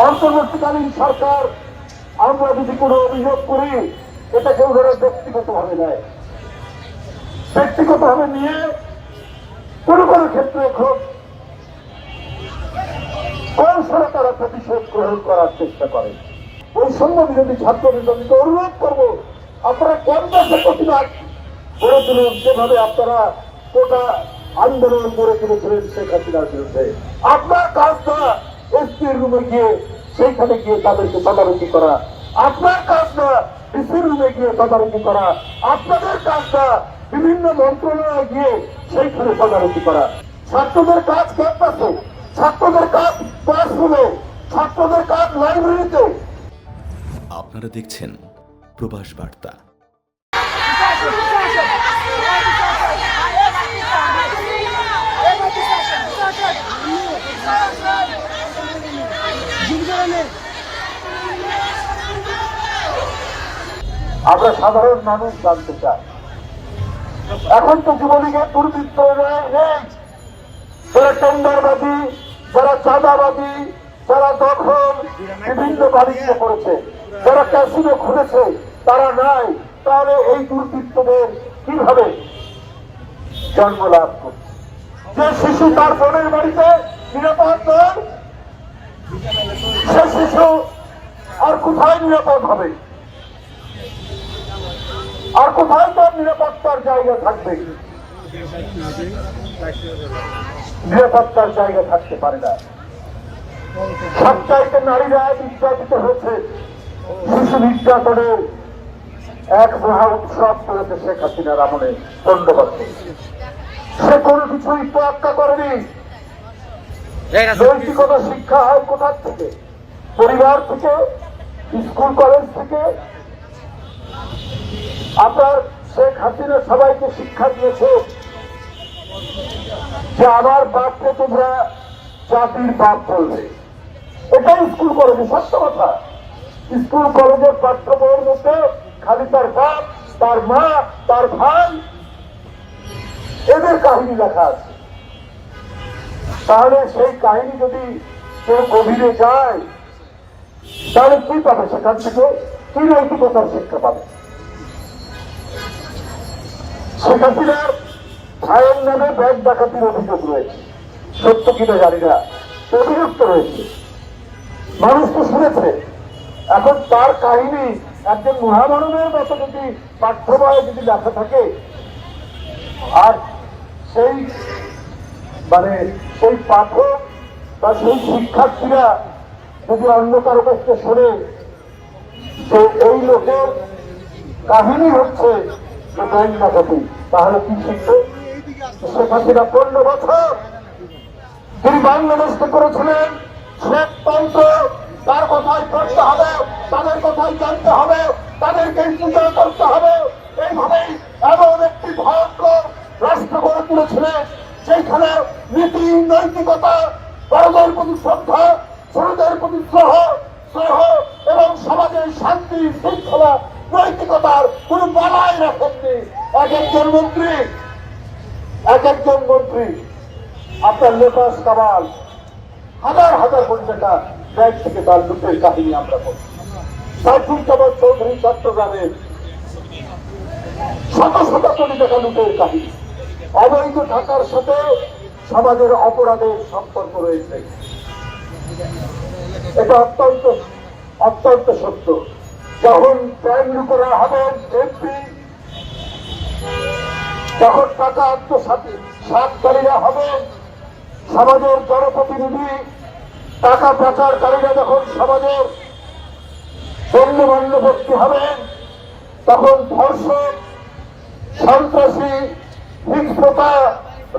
অন্তর্বর্তীকালীন সরকার আমরা যদি কোনো অভিযোগ করি এটাকে ওনারা ব্যক্তিগত ভাবে নেয়। ব্যক্তিগত ভাবে নিয়ে কোনো কোনো ক্ষেত্রে খুব কৌশলে তারা প্রতিশোধ গ্রহণ করার চেষ্টা করে? বৈষম্য বিরোধী ছাত্র নেতাদেরকে অনুরোধ করব, আপনারা ক্যাম্পাসে প্রতিবাদ গড়ে তুলুন? যেভাবে আপনারা কোটা আন্দোলন গড়ে তুলেছিলেন শেখ হাসিনার বিরুদ্ধে। আপনার কাজটা এসপির রুমে গিয়ে সেইখানে গিয়ে তাদেরকে তদারকি করা। আপনার কাজটা ডিসির রুমে গিয়ে তদারকি করা। আপনাদের কাজটা বিভিন্ন মন্ত্রণালয়ে গিয়ে সেইখানে তদারকি করা। ছাত্রদের কাজ ক্যাম্পাসে, ছাত্রদের কাজ ক্লাসরুমে, ছাত্রদের কাজ লাইব্রেরিতে। আপনারা দেখছেন প্রবাস বার্তা। আমরা সাধারণ মানুষ জানতে চাই। এখন তো যুবলীগের দুর্বৃত্ত যারা টেন্ডারবাদী, যারা চাঁদাবাদী, যারা দখল, বিভিন্ন বাণিজ্য করেছে, যারা ক্যাসিনো খুলেছে, তারা নাই। তাহলে এই দুর্বৃত্তদের কীভাবে জন্ম লাভ করছে? যে শিশু তার বোনের বাড়িতে নিরাপদ সে শিশু আর কোথায় নিরাপদ হবে? আর কোথায় তার নিরাপত্তার জায়গা থাকবে। নিরাপত্তার জায়গা থাকতে পারে না। সবচাইতে নারীরা নির্যাতিত হয়েছে শিশু নির্যাতনের এক মহা উৎসব করেছে শেখ হাসিনার আমলে দণ্ডবদ্ধ সে কোনো কিছুই তোয়াক্কা করেনি। নৈতিকতা শিক্ষা হয় কোথার থেকে পরিবার থেকে স্কুল কলেজ থেকে আপনার শেখ হাসিনা সবাইকে শিক্ষা দিয়েছে যে আমার বাপকে তোমরা জাতির বাপ বলবে। এটাই স্কুল কলেজে, সত্য কথা। স্কুল কলেজের পাঠ্য বইয়ের মধ্যে খালি তার বাপ, তার মা, তার ভাই, এদের কাহিনী লেখা আছে। তাহলে সেই কাহিনী যদি কেউ গভীরে যায়, তাহলে কি পাবে সেখান থেকে? কি নৈতিকতার শিক্ষা পাবে? শেখ হাসিনার ভাইয়ের নামে ব্যাংক ডাকাতির অভিযোগ রয়েছে। সত্য কিনা জানি না। অভিযুক্ত রয়েছে। মানুষ তো শুনেছে। এখন তার কাহিনী একজন মহামানবের মতো যদি পাঠ্য যদি লেখা থাকে, আর সেই মানে সেই পাঠক বা সেই শিক্ষার্থীরা যদি অন্য কারও কাছ শোনে যে এই লোকের কাহিনী হচ্ছে শেখ বছর তিনি বাংলাদেশকে করেছিলেন শ্বেততন্ত্র তার কথাই করতে হবে, তাদের কথাই জানতে হবে তাদেরকে পূজা করতে হবে। এইভাবেই এমন একটি ভয়ঙ্কর রাষ্ট্র গড়ে তুলেছিলেন, যেখানে নীতি, নৈতিকতা, বড়দের প্রতি শ্রদ্ধা, ছোটদের প্রতি স্নেহ স্নেহ এবং সমাজের শান্তি, শৃঙ্খলা নৈতিকতার কোন বালাই রাখেননি। এক একজন মন্ত্রী এক একজন মন্ত্রী। আপনার লোটাস কামাল, হাজার হাজার কোটি টাকা ব্যাংক থেকে তার লুটের কাহিনী আমরা বলি। সাইফুল কামাল চৌধুরী চট্টগ্রামের শত শত কোটি টাকা লুটের কাহিনী। অবৈধ থাকার সাথে সমাজের অপরাধের সম্পর্ক রয়েছে। এটা অত্যন্ত অত্যন্ত সত্য। যখন লুটেরা হবেন এমপি যখন টাকা আত্মসাতী সাতকারীরা হবে। সমাজের জনপ্রতিনিধি, টাকা পাচারকারীরা যখন সমাজের গণ্যমান্য ব্যক্তি হবেন তখন ধর্ষক, সন্ত্রাসী, হিংস্রতা,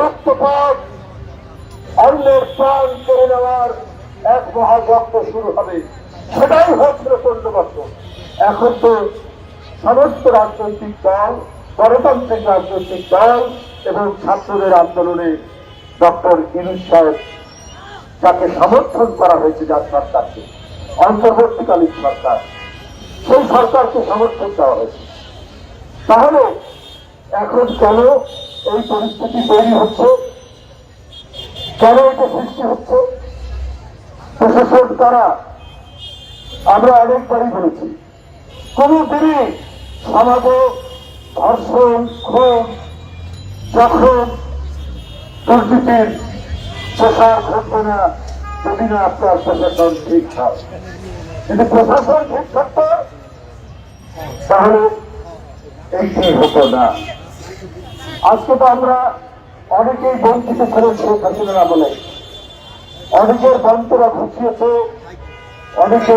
রক্তপাত, অন্যের প্রাণ করে নেওয়ার এক মহাযজ্ঞ শুরু হবে। সেটাই হচ্ছিল বছর এখন তো সমস্ত রাজনৈতিক দল, গণতান্ত্রিক রাজনৈতিক দল এবং ছাত্রদের আন্দোলনে ডক্টর ইনুস সাহেব যাকে সমর্থন করা হয়েছে যার সরকারকে, অন্তর্বর্তীকালীন সরকার, সেই সরকারকে সমর্থন দেওয়া হয়েছে। তাহলে এখন কেন এই পরিস্থিতি তৈরি হচ্ছে? কেন এটা সৃষ্টি হচ্ছে? প্রশাসন তারা আমরা অনেকবারই বলেছি কোন দিনই সমাজে ধর্ষণ, খুন যখন দুর্নীতির প্রসার ঘটবে না যদি না আপনার প্রশাসন ঠিক হয়। যদি প্রশাসন ঠিক থাকতো, তাহলে এইটি হতো না। আজকে তো আমরা অনেকেই বঞ্চিত শেখ হাসিনার আমলে। অনেকের বন্তরা ঘুষিয়েছে অনেকে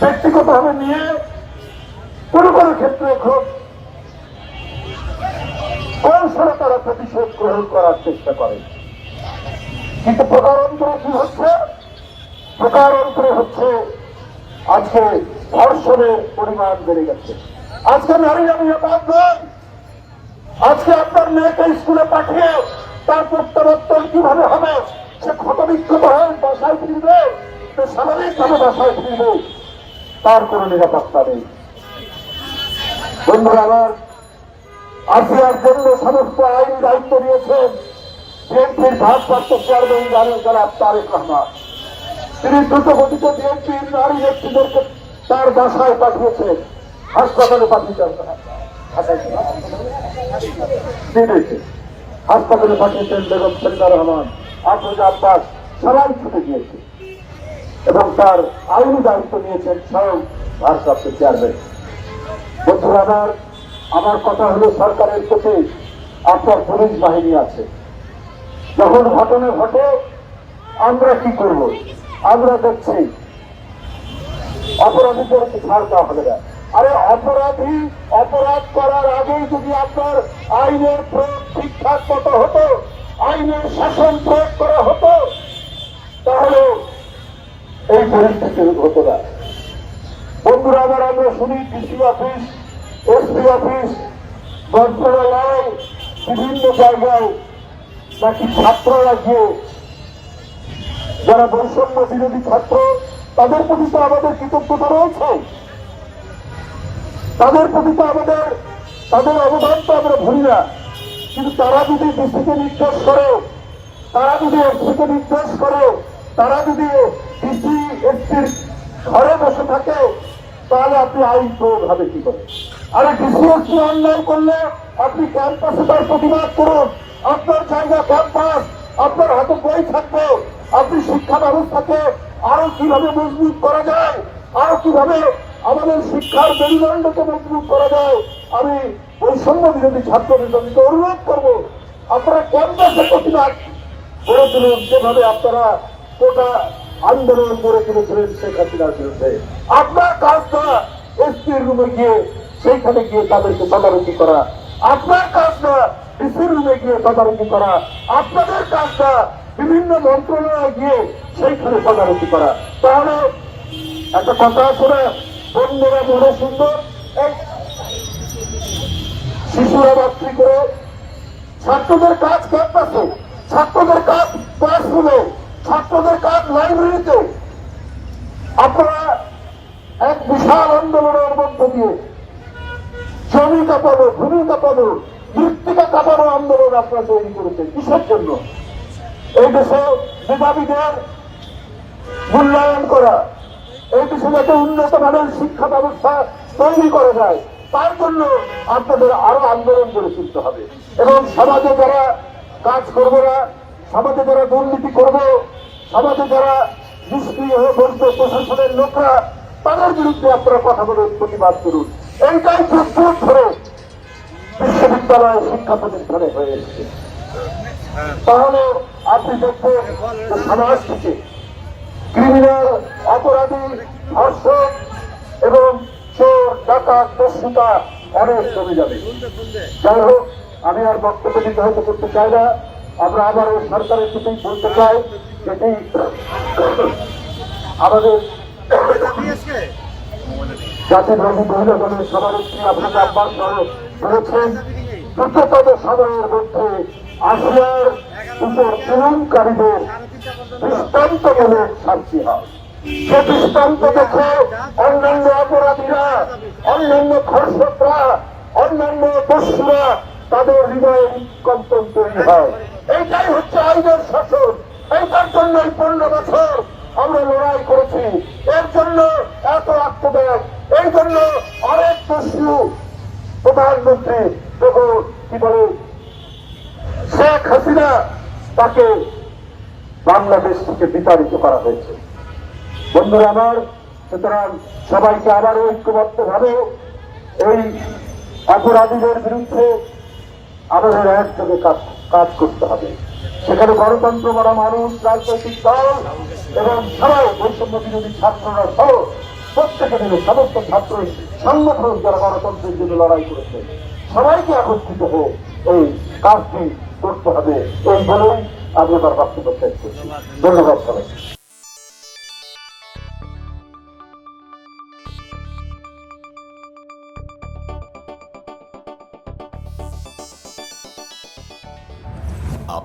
ব্যক্তিগত ভাবে নিয়ে কোনো কোনো ক্ষেত্রে খুব কৌশলে তারা প্রতিশোধ গ্রহণ করার চেষ্টা করে। কিন্তু প্রকারান্তরে কি হচ্ছে? প্রকারান্তরে হচ্ছে আজকে ধর্ষণের পরিমাণ বেড়ে গেছে। আজকে নারীরা নিরাপদ আজকে আপনার মেয়েকে স্কুলে পাঠিয়ে তার প্রত্যাবর্তন কীভাবে হবে? সে ক্ষত বিক্ষত হয়ে বাসায় ফিরবে? সে স্বাভাবিকভাবে বাসায় ফিরবে? তার কোনো নিরাপত্তা নেই। বন্ধুরা আমার আসিয়ার জন্য সমস্ত আইন দায়িত্ব নিয়েছেন বিএনপির ভারপ্রাপ্ত চেয়ারম্যান জানেন জনাব তারেক রহমান। তিনি দ্রুত গতিতে বিএনপির নারী নেত্রীদেরকে তার বাসায় পাঠিয়েছেন হাসপাতালে পাঠিয়েছেন হাসপাতালে পাঠিয়েছেন বেগম সরিদা রহমান। আফরোজ আব্বাস সবাই ছুটে গিয়েছে। এবং তার আইনি দায়িত্ব নিয়েছেন স্বয়ং ভারপ্রাপ্ত চেয়ারম্যান বন্ধুরা, আমার কথা হলো সরকারের প্রতি আপনার পুলিশ বাহিনী আছে। যখন ঘটনা ঘটে, আমরা কি করব? আমরা দেখছি অপরাধীদেরকে ছাড় দেওয়া হবে না। আরে, অপরাধী, অপরাধ করার আগেই যদি আপনার আইনের প্রয়োগ ঠিকঠাক মতো হতো, আইনের শাসন প্রয়োগ করা হতো, তাহলে এই পরিস্থিতি হতো না? বন্ধুরা আবার আমরা শুনি ডিসি অফিস, এসপি অফিস, মন্ত্রণালয়, বিভিন্ন জায়গায় নাকি ছাত্ররা গিয়ে যারা বৈষম্য বিরোধী ছাত্র, তাদের প্রতি তো আমাদের কৃতজ্ঞতা রয়েছে। তাদের প্রতি তো আমাদের, তাদের অবদান তো আমরা ভুলি না। কিন্তু তারা যদি ডিসিকে নির্দেশ করে, তারা যদি এসপিকে নির্দেশ করে তারা যদি ঘরে বসে থাকে, তাহলে আপনি আইন প্রয়োগ হবে কি করে? আরে ডিসি এসপি করলে আপনি ক্যাম্পাসে তার প্রতিবাদ করুন। আপনার জায়গা ক্যাম্পাস, আপনার হাতে বই থাকবে, আপনি শিক্ষা ব্যবস্থাকে আরও কীভাবে মজবুত করা যায়, আরও কীভাবে আমাদের শিক্ষার মেরুদণ্ডকে মজবুত করা যায়, আমি বৈষম্য বিরোধী ছাত্র নেতাদেরকে অনুরোধ করব, আপনারা ক্যাম্পাসে প্রতিবাদ গড়ে তুলুন। যেভাবে আপনারা কোটা আন্দোলন গড়ে তুলেছিলেন শেখ হাসিনার বিরুদ্ধে। আপনার কাজটা এসপির রুমে গিয়ে সেইখানে গিয়ে তাদেরকে তদারকি করা। আপনার কাজটা ডিসির রুমে গিয়ে তদারকি করা। আপনাদের কাজটা বিভিন্ন মন্ত্রণালয়ে গিয়ে সেইখানে তদারকি করা। তাহলে একটা কথা আছে না বন্ধুরা মনে সুন্দর? শিশুরা রাত্রি করে ছাত্রদের কাজ ক্যাম্পাসে ছাত্রদের কাজ ক্লাসরুমে ছাত্রদের কাজ লাইব্রেরিতে আপনারা এক বিশাল আন্দোলনের মধ্য দিয়ে জমি কাঁপানো ভূমি কাঁপানো মৃত্তিকা কাঁপানো আন্দোলন আপনারা তৈরি করেছেন। কিসের জন্য? এই দেশে মেধাবীদের মূল্যায়ন করা, এই দেশে যাতে উন্নত মানের শিক্ষা ব্যবস্থা তৈরি করা যায়, তার জন্য আপনাদের আরও আন্দোলন করে তুলতে হবে। এবং সমাজে যারা কাজ করবে না সমাজে যারা দুর্নীতি করবে সমাজে যারা নিষ্ক্রিয় হয়ে বসবে প্রশাসনের লোকরা, তাদের বিরুদ্ধে আপনারা কথা বলুন, প্রতিবাদ করুন। এইটাই যুগ ধরে বিশ্ববিদ্যালয় শিক্ষা প্রতিষ্ঠানে হয়ে এসেছে। তাহলে আপনি দেখবেন সমাজ থেকে ক্রিমিনাল, অপরাধী, ধর্ষক এবং চোর ডাকা দস্যুতা অনেক কমে যাবে। যাই হোক, আমি আর বক্তব্য দিতে হয়তো করতে চাই না। আমরা আবারও সরকারের প্রতি বলতে চাই যেটি আমাদের জাতির রবি মহিলা দলের সভানেত্রী আপনাকে আহ্বান করেছেন দ্রুততম সময়ের মধ্যে আসিয়ার উপর চুলনকারীদের দৃষ্টান্তমূলক শাস্তি হয়। সে দৃষ্টান্ত দেখে অন্যান্য অপরাধীরা, অন্যান্য ধর্ষকরা অন্যান্য দস্যুরা তাদের হৃদয়ে কম্পন তৈরি হয়। এইটাই হচ্ছে আইনের শাসন। এইটার জন্য এই পনেরো বছর আমরা লড়াই করেছি। এর জন্য এত আত্মত্যাগ। এই জন্য অনেক দস্যু প্রধানমন্ত্রী তখন কি বলে, শেখ হাসিনা তাকে বাংলাদেশ থেকে বিতাড়িত করা হয়েছে। বন্ধুরা আমার, সুতরাং সবাইকে আবারও ঐক্যবদ্ধ ভাবে এই অপরাধীদের বিরুদ্ধে আমাদের একযোগে কাজ কাজ করতে হবে। সেখানে গণতন্ত্র করা মানুষ, রাজনৈতিক দল এবং সবাই, বৈষম্য বিরোধী ছাত্ররা সহ প্রত্যেকে মিলে সমস্ত ছাত্র সংগঠন যারা গণতন্ত্রের জন্য লড়াই করেছে, সবাইকে একত্রিত হয়ে এই কাজটি করতে হবে। এই বলেই আমি আমার বক্তব্য শেষ করছি। ধন্যবাদ সবাই